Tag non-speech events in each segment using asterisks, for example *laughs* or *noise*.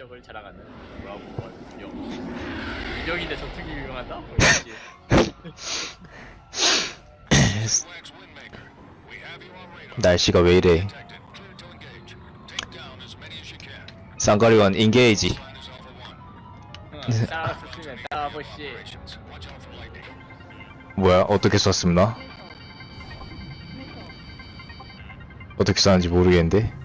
실적을 자랑하는 브라보 원 영. 인형인데 전투기 유용한다? 뭐 이러지. *laughs* 날씨가 왜 이래 쌍거리원 인게이지 응, 딱 쓰면 따보시. 뭐야 어떻게 썼습나? 어떻게 썼는지 모르겠는데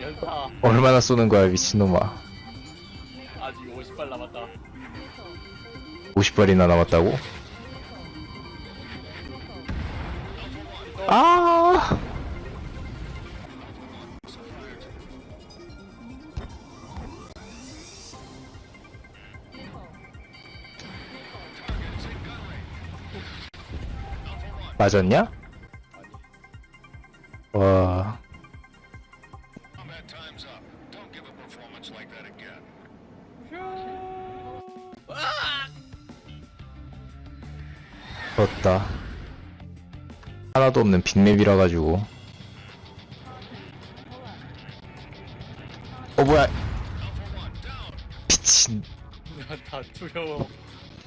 연사 얼마나 쏘는 거야 미친놈아 아직 50발 남았다. 50발이나 남았다고? 아 맞았냐? Time's up. Don't give a performance like that again. 그렇다 하나도 없는 빅맵이라 가지고 어 뭐야 미친 *laughs* 다 두려워.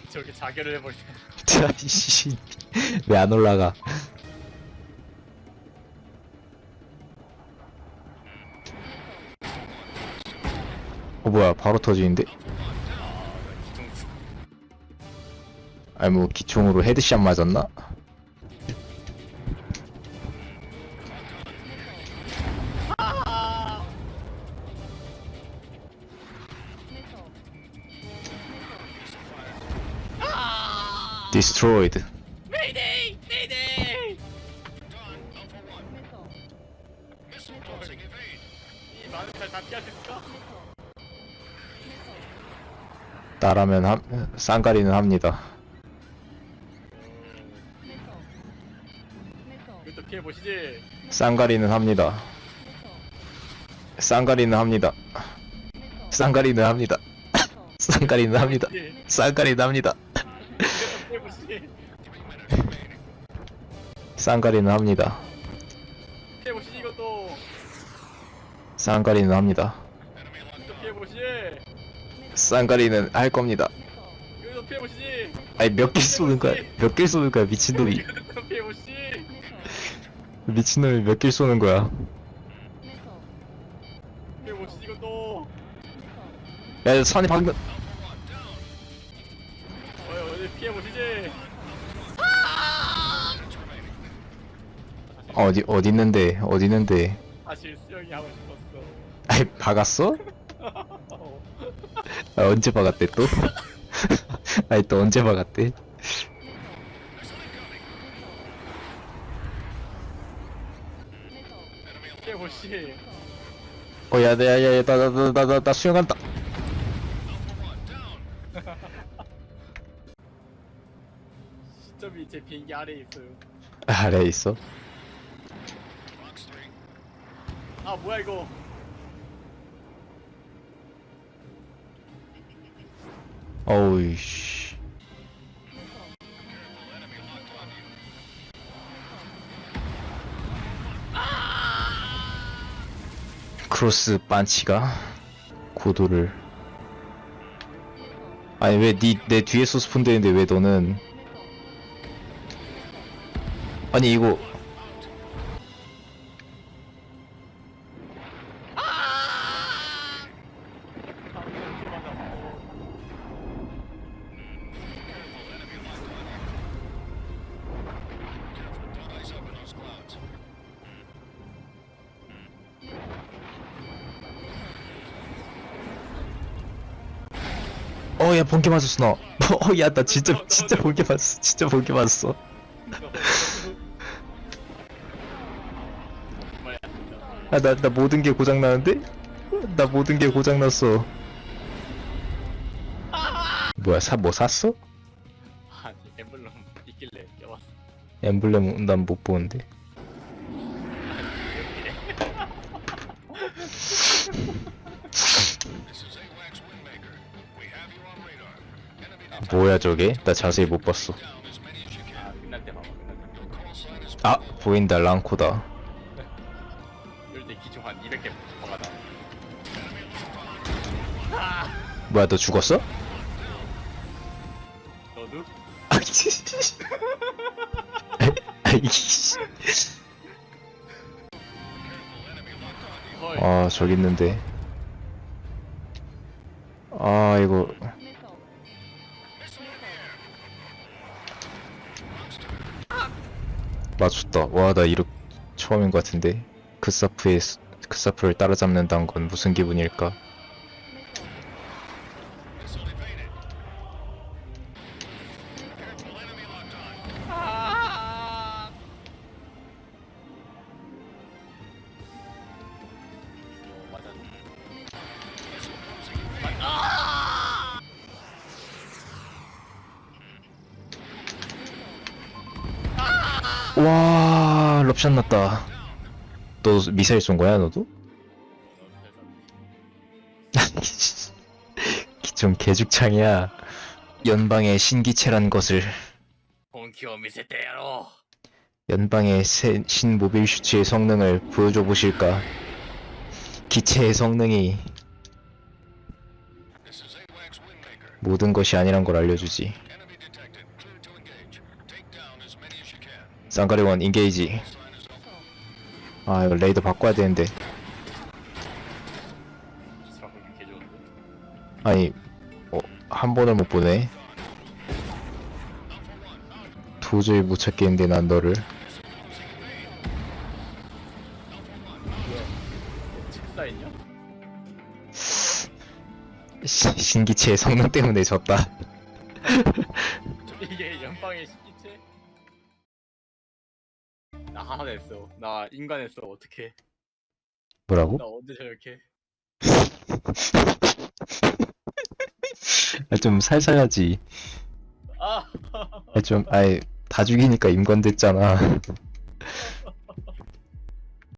저렇게 자결을 해버리네. *laughs* 이씨 왜 안 올라가 어 뭐야 바로 터지는데. 아니 뭐 기총으로 헤드샷 맞았나? 많은 있을까? 나라면 함, 쌍가리는 합니다 이것도 피해 보시지. 쌍가리는 합니다 쌍가리는 합니다 쌍가리는 합니다 *coughs* 쌍가리는 합니다 예, 쌍가리는 합니다 이것도 *coughs* 피해 보시지. 쌍가리는 합니다 피해 보시지 이것도. 쌍가리는 합니다. 쌍가리는 할 겁니다 이것도 피해보시지. 아니 몇 개 쏘는 거야 몇 개 쏘는 거야 미친놈이 피해보시지. 미친놈이 몇 개 쏘는 거야 피해보시지 이것도. 야 선이 방금 어이 어디 피해보시지. 어디 어디 있는데 어디 있는데 사실 수영이 하고 싶었어. 아이 박았어? *laughs* 어. 아, 언제 박았대 또? *laughs* 아니 또 언제 박았대? 피해보시지. 어야야야야나나 나 나 수영한다 시점이 제 비행기 아래에 있어요. 아래 있어. 아 뭐야 이거. 어우 씨. 크로스 반치가 고도를. 아니 왜 니 내 뒤에서 스폰 되는데 왜 너는? 아니 이거 어야 번개 맞았어 나 *laughs* 어야 나 진짜 진짜 번개 맞았어 진짜 번개 맞았어 *laughs* 뭐야? 아나나 모든 게 고장 나는데 나 모든 게 고장 났어 뭐야 사 뭐 샀어? 아니 엠블럼 있길래 껴봤어. 엠블렘 난 못 보는데 뭐야 저게? 나 자세히 못 봤어. 아 보인다 랑코다. 이럴 때 기총 한 200개 박아놔 뭐야 너 죽었어? 너도? *laughs* 아이씨. 아 저기 있는데. 아 이거 맞췄다. 와 나 이렇게 처음인 것 같은데. 크사프의 스- 크사프를 따라잡는다는 건 무슨 기분일까? 와 럽샷 났다. 너 미사일 쏜 거야 너도? *laughs* 기총 개죽창이야. 연방의 신기체란 것을 본気を見せてやろ 연방의 새, 신모빌 슈츠의 성능을 보여줘 보실까? 기체의 성능이 This is AWACS Wingmaker. 모든 것이 아니란 걸 알려주지. 쌍가리원 인게이지. 아 이거 레이더 바꿔야 되는데. 아니 어, 한 번을 못 보네. 도저히 못 찾겠는데 난 너를. 신기체의 성능 때문에 졌다. *laughs* 이게 연방의? 나 하나 냈어 나 인간 했어 어떡해 뭐라고? 나 언제 저렇게 아, 좀 살살하지. 아 아, 좀 아예 다 죽이니까 임관 됐잖아. *laughs*